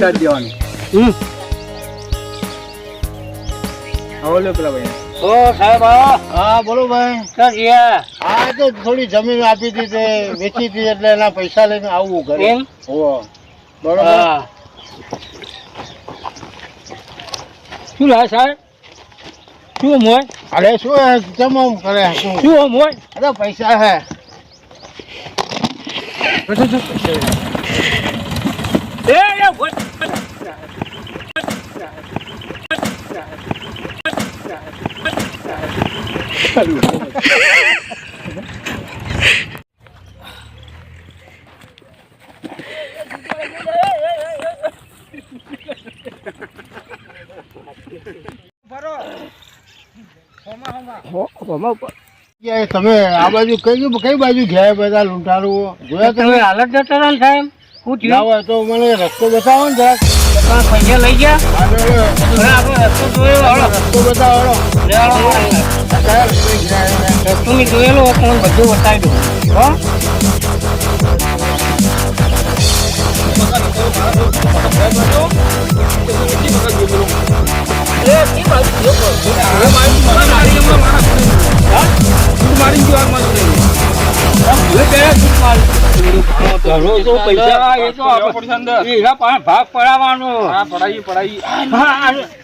કાઢી દેવાનું હમ. હવે લો પેલા ભાઈ ઓ સાહેબ હા બોલો ભાઈ. સર ગયા? આ તો થોડી જમીન આપી હતી તે વેચી હતી એટલે એના પૈસા લઈને આવવું ઘરે. એમ? ઓ બરોબર શું લાવે સાહેબ? શું મોય અરે શું? કેમ આમ કરે? શું? શું મોય અરે પૈસા હે. તમે આ બાજુ કઈ કઈ બાજુ ગયા બધા લૂંટારુઓ જોયા તમે હાલત જતા રહ્યા સાહેબ હું હોય તો મને રસ્તો બતાવો ને જરાક પૈસા લઈ ગયા આપણે રસ્તો જોયો રસ્તો બતાવો એમ? રસ્તો મેં જોયેલો ફોન બધું બતાવી દઉં. હો? ઘરો તો પડાવી એ